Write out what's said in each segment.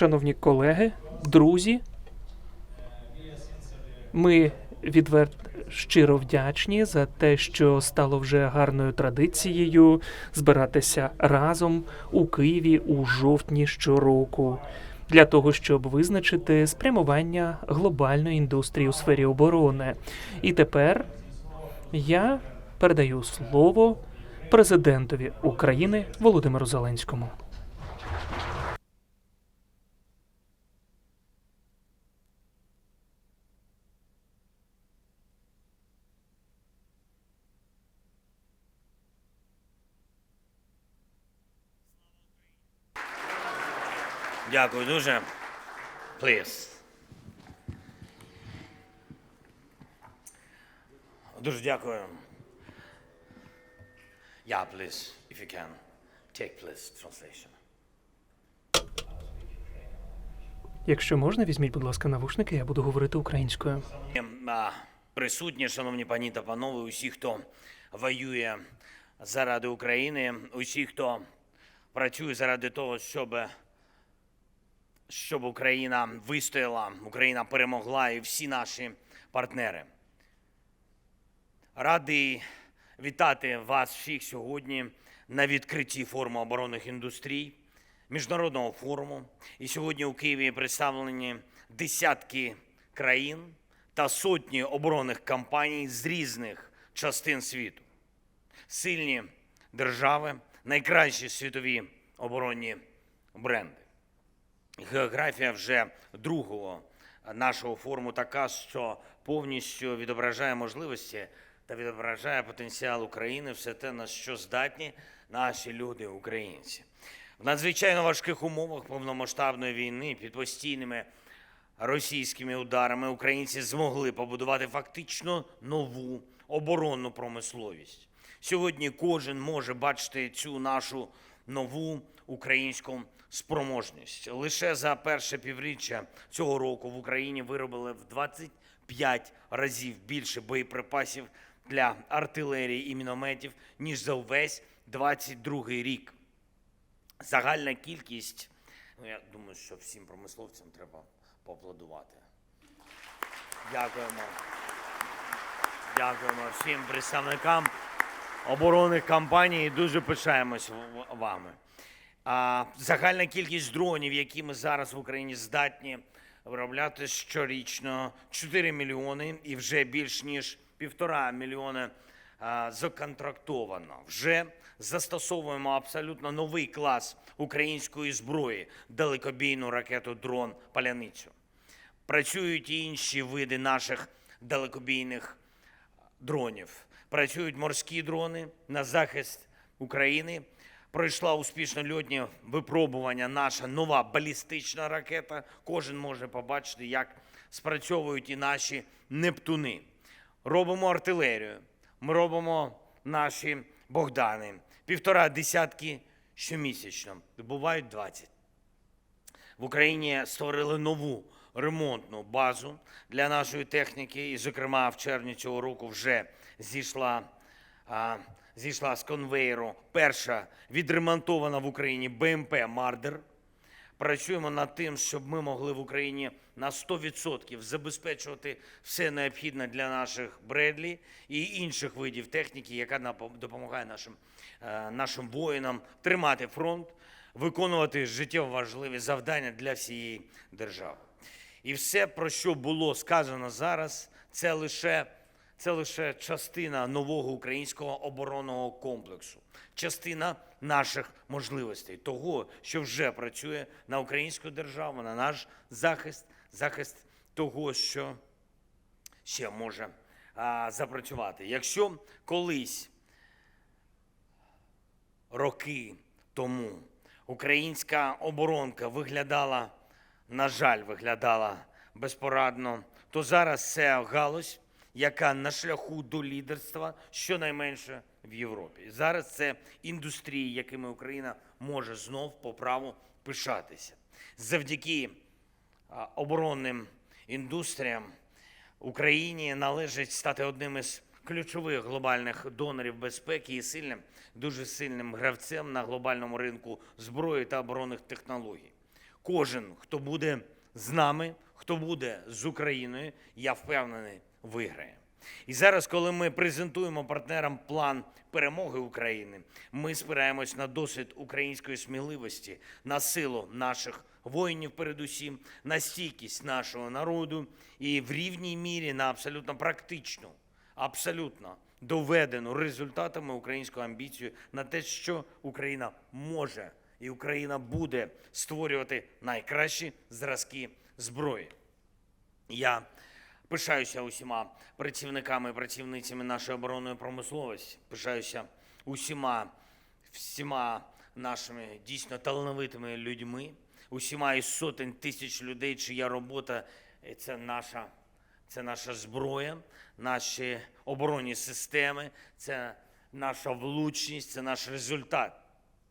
Шановні колеги, друзі, ми відверто щиро вдячні за те, що стало вже гарною традицією збиратися разом у Києві у жовтні щороку для того, щоб визначити спрямування глобальної індустрії у сфері оборони. І тепер я передаю слово президентові України Володимиру Зеленському. Дякую дуже. Please. Дуже дякую. Yeah, please, if you can. Take, please, translation. Якщо можна, візьміть, будь ласка, навушники, я буду говорити українською. Присутні, шановні пані та панове, усі, хто воює заради України, усі, хто працює заради того, щоб, щоб Україна вистояла, Україна перемогла і всі наші партнери. Радий вітати вас всіх сьогодні на відкритті форуму оборонних індустрій, міжнародного форуму. І сьогодні у Києві представлені десятки країн та сотні оборонних компаній з різних частин світу. Сильні держави, найкращі світові оборонні бренди. Географія вже другого нашого форуму така, що повністю відображає можливості та відображає потенціал України, все те, на що здатні наші люди, українці. В надзвичайно важких умовах повномасштабної війни під постійними російськими ударами українці змогли побудувати фактично нову оборонну промисловість. Сьогодні кожен може бачити цю нашу нову українську спроможність. Лише за перше півріччя цього року в Україні виробили в 25 разів більше боєприпасів для артилерії і мінометів, ніж за увесь 22 рік. Загальна кількість, ну я думаю, що всім промисловцям треба поаплодувати. Дякуємо. Дякуємо всім представникам оборонних компаній. Дуже пишаємось вами. Загальна кількість дронів, які ми зараз в Україні здатні виробляти щорічно 4 мільйони і вже більш ніж півтора мільйони а, законтрактовано. Вже застосовуємо абсолютно новий клас української зброї далекобійну ракету дрон Паляницю. Працюють і інші види наших далекобійних дронів. Працюють морські дрони на захист України. Пройшла успішно льотні випробування наша нова балістична ракета. Кожен може побачити, як спрацьовують і наші нептуни. Робимо артилерію. Ми робимо наші Богдани. Півтора десятки щомісячно. Бувають 20. В Україні створили нову ремонтну базу для нашої техніки, і, зокрема, в червні цього року вже зійшла, а, зійшла з конвейеру перша відремонтована в Україні БМП Мардер. Працюємо над тим, щоб ми могли в Україні на 100% забезпечувати все необхідне для наших Бредлі і інших видів техніки, яка допомагає нашим, е, нашим воїнам тримати фронт, виконувати життєво важливі завдання для всієї держави. І все, про що було сказано зараз, це лише, це лише частина нового українського оборонного комплексу, частина наших можливостей, того, що вже працює на українську державу, на наш захист, захист того, що ще може а, запрацювати. Якщо колись роки тому українська оборонка виглядала, на жаль, виглядала безпорадно, то зараз це галузь, яка на шляху до лідерства щонайменше в Європі. Зараз це індустрії, якими Україна може знов по праву пишатися. Завдяки оборонним індустріям Україні належить стати одним із ключових глобальних донорів безпеки і сильним, дуже сильним гравцем на глобальному ринку зброї та оборонних технологій. Кожен, хто буде з нами, хто буде з Україною, я впевнений, виграє. І зараз, коли ми презентуємо партнерам план перемоги України, ми спираємось на досвід української сміливості, на силу наших воїнів, передусім, на стійкість нашого народу і в рівній мірі на абсолютно практичну, абсолютно доведену результатами українську амбіцію на те, що Україна може і Україна буде створювати найкращі зразки зброї. Я пишаюся усіма працівниками і працівницями нашої оборонної промисловості. Пишаюся усіма, всіма нашими дійсно талановитими людьми, усіма із сотень тисяч людей, чия робота це наша, це наша зброя, наші оборонні системи, це наша влучність, це наш результат.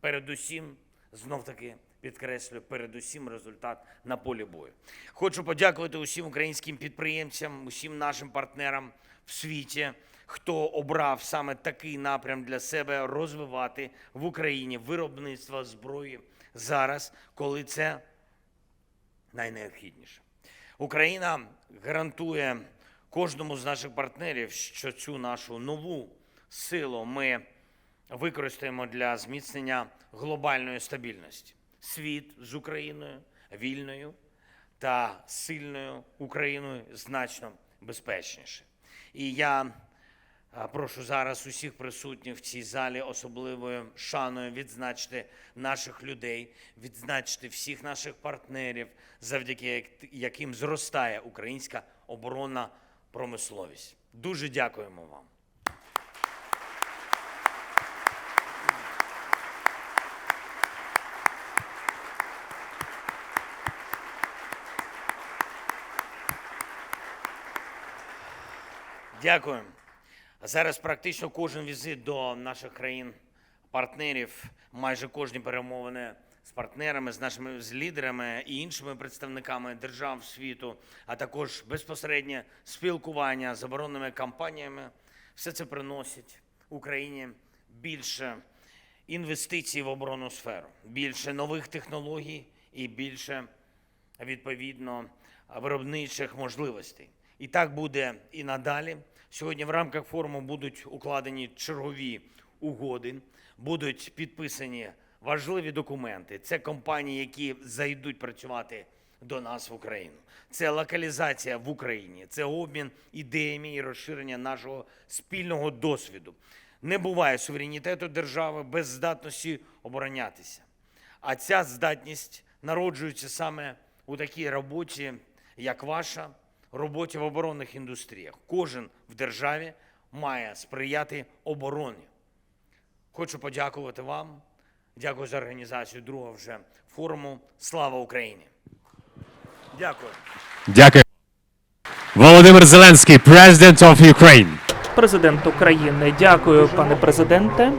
Передусім, знов таки підкреслю, передусім результат на полі бою. Хочу подякувати усім українським підприємцям, усім нашим партнерам в світі, хто обрав саме такий напрям для себе розвивати в Україні виробництво зброї зараз, коли це найнеобхідніше. Україна гарантує кожному з наших партнерів, що цю нашу нову силу ми використаємо для зміцнення глобальної стабільності. Світ з Україною вільною та сильною Україною значно безпечніше. І я Прошу зараз усіх присутніх в цій залі особливою шаною відзначити наших людей, відзначити всіх наших партнерів, завдяки яким зростає українська оборонна промисловість. Дуже дякуємо вам. Дякую. Зараз практично кожен візит до наших країн-партнерів, майже кожні перемовини з партнерами, з нашими з лідерами і іншими представниками держав світу, а також безпосереднє спілкування з оборонними компаніями, все це приносить Україні більше інвестицій в оборонну сферу, більше нових технологій і більше відповідно виробничих можливостей. І так буде і надалі. Сьогодні в рамках форуму будуть укладені чергові угоди, будуть підписані важливі документи. Це компанії, які зайдуть працювати до нас в Україну. Це локалізація в Україні, це обмін ідеями і розширення нашого спільного досвіду. Не буває суверенітету держави без здатності оборонятися. А ця здатність народжується саме у такій роботі, як ваша, роботі в оборонних індустріях. Кожен в державі має сприяти обороні. Хочу подякувати вам. Дякую за організацію другого вже форуму. Слава Україні! Дякую. Дякую. Володимир Зеленський, President of Ukraine. Президент України, дякую, пане президенте.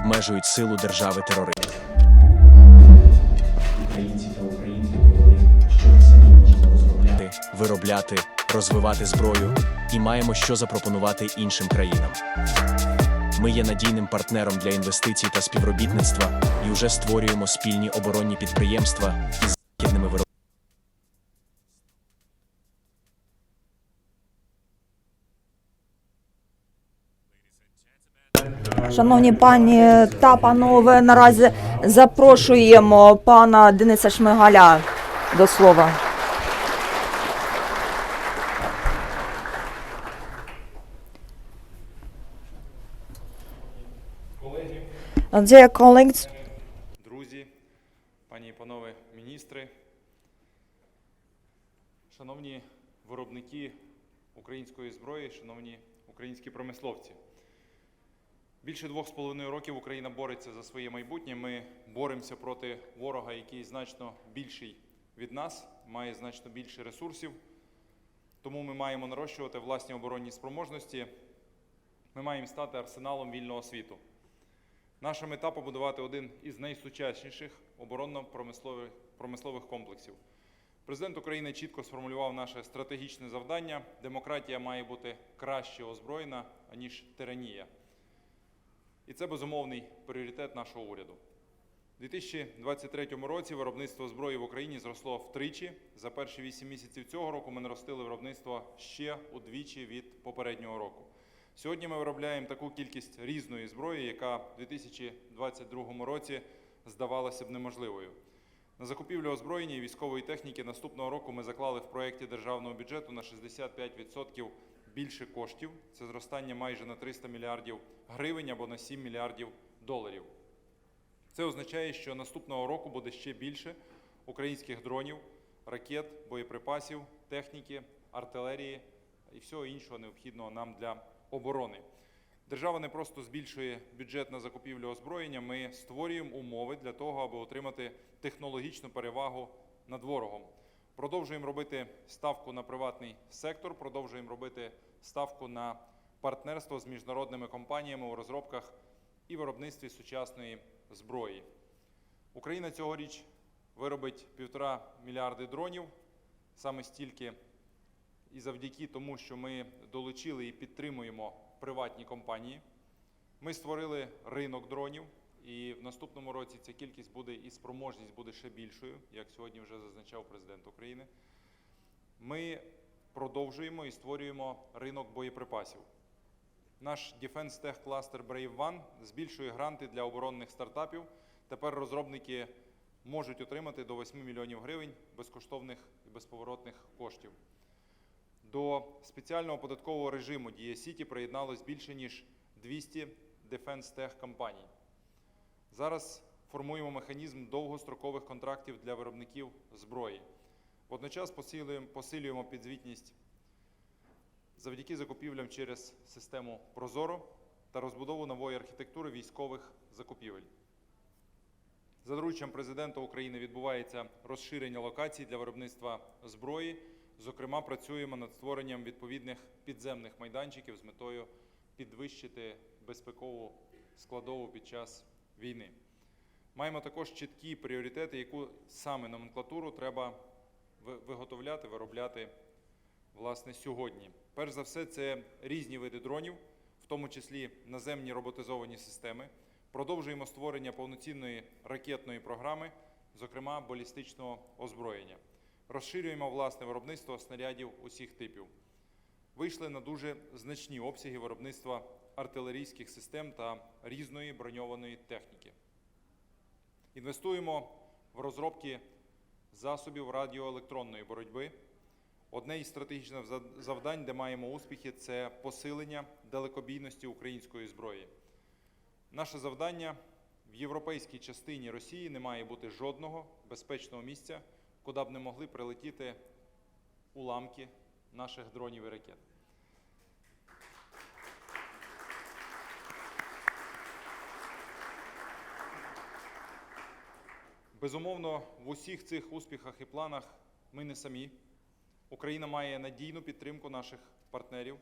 Обмежують силу держави терористів. Українці та довели, що розробляти. Виробляти, розвивати зброю і маємо що запропонувати іншим країнам. Ми є надійним партнером для інвестицій та співробітництва і вже створюємо спільні оборонні підприємства із західними виробниками. Шановні пані та панове, наразі запрошуємо пана Дениса Шмигаля до слова. Друзі, пані і панове міністри, шановні виробники української зброї, шановні українські промисловці. Більше двох з половиною років Україна бореться за своє майбутнє. Ми боремося проти ворога, який значно більший від нас, має значно більше ресурсів. Тому ми маємо нарощувати власні оборонні спроможності. Ми маємо стати арсеналом вільного світу. Наша мета побудувати один із найсучасніших оборонно-промислових промислових комплексів. Президент України чітко сформулював наше стратегічне завдання. Демократія має бути краще озброєна, аніж тиранія. І це безумовний пріоритет нашого уряду. У 2023 році виробництво зброї в Україні зросло втричі. За перші 8 місяців цього року ми наростили виробництво ще удвічі від попереднього року. Сьогодні ми виробляємо таку кількість різної зброї, яка в 2022 році здавалася б неможливою. На закупівлю озброєння і військової техніки наступного року ми заклали в проєкті державного бюджету на 65% більше коштів. Це зростання майже на 300 мільярдів гривень або на 7 мільярдів доларів. Це означає, що наступного року буде ще більше українських дронів, ракет, боєприпасів, техніки, артилерії і всього іншого необхідного нам для оборони. Держава не просто збільшує бюджет на закупівлю озброєння, ми створюємо умови для того, аби отримати технологічну перевагу над ворогом. Продовжуємо робити ставку на приватний сектор, продовжуємо робити ставку на партнерство з міжнародними компаніями у розробках і виробництві сучасної зброї. Україна цьогоріч виробить півтора мільярди дронів, саме стільки і завдяки тому, що ми долучили і підтримуємо приватні компанії. Ми створили ринок дронів, і в наступному році ця кількість буде і спроможність буде ще більшою, як сьогодні вже зазначав президент України. Ми продовжуємо і створюємо ринок боєприпасів. Наш Defense Tech Cluster Brave One збільшує гранти для оборонних стартапів. Тепер розробники можуть отримати до 8 мільйонів гривень безкоштовних і безповоротних коштів. До спеціального податкового режиму Дія Сіті приєдналось більше ніж 200 Defense Tech компаній. Зараз формуємо механізм довгострокових контрактів для виробників зброї. Водночас посилюємо, підзвітність завдяки закупівлям через систему Прозоро та розбудову нової архітектури військових закупівель. За дорученням президента України відбувається розширення локацій для виробництва зброї. Зокрема, працюємо над створенням відповідних підземних майданчиків з метою підвищити безпекову складову під час війни. Маємо також чіткі пріоритети, яку саме номенклатуру треба виготовляти, виробляти власне сьогодні. Перш за все, це різні види дронів, в тому числі наземні роботизовані системи. Продовжуємо створення повноцінної ракетної програми, зокрема балістичного озброєння. Розширюємо власне виробництво снарядів усіх типів. Вийшли на дуже значні обсяги виробництва артилерійських систем та різної броньованої техніки. Інвестуємо в розробки засобів радіоелектронної боротьби. Одне із стратегічних завдань, де маємо успіхи, це посилення далекобійності української зброї. Наше завдання в європейській частині Росії не має бути жодного безпечного місця, куди б не могли прилетіти уламки наших дронів і ракет. Безумовно, в усіх цих успіхах і планах ми не самі. Україна має надійну підтримку наших партнерів.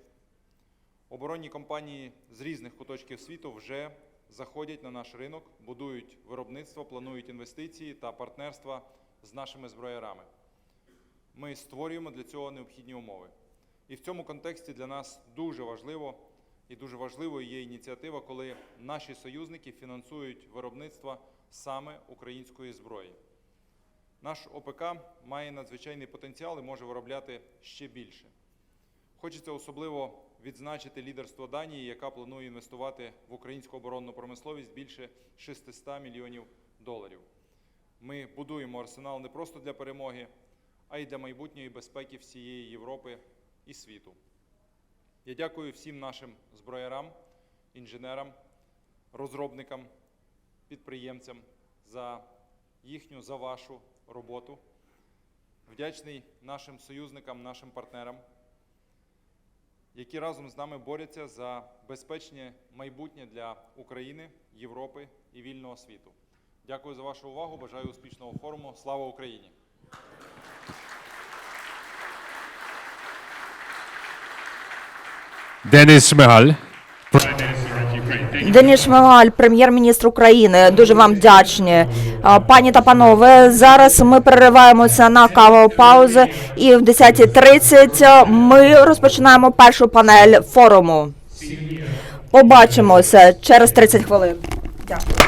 Оборонні компанії з різних куточків світу вже заходять на наш ринок, будують виробництво, планують інвестиції та партнерства з нашими зброярами. Ми створюємо для цього необхідні умови. І в цьому контексті для нас дуже важливо і дуже важливою є ініціатива, коли наші союзники фінансують виробництво саме української зброї. Наш ОПК має надзвичайний потенціал і може виробляти ще більше. Хочеться особливо відзначити лідерство Данії, яка планує інвестувати в українську оборонну промисловість більше 600 мільйонів доларів. Ми будуємо арсенал не просто для перемоги, а й для майбутньої безпеки всієї Європи і світу. Я дякую всім нашим зброярам, інженерам, розробникам, підприємцям за їхню, за вашу роботу. Вдячний нашим союзникам, нашим партнерам, які разом з нами борються за безпечне майбутнє для України, Європи і вільного світу. Дякую за вашу увагу. Бажаю успішного форуму. Слава Україні! Денис Шмигаль. Денис Шмигаль, прем'єр-міністр України. Дуже вам вдячні. Пані та панове, зараз ми перериваємося на кавову паузу, і в 10.30 ми розпочинаємо першу панель форуму. Побачимося через 30 хвилин. Дякую.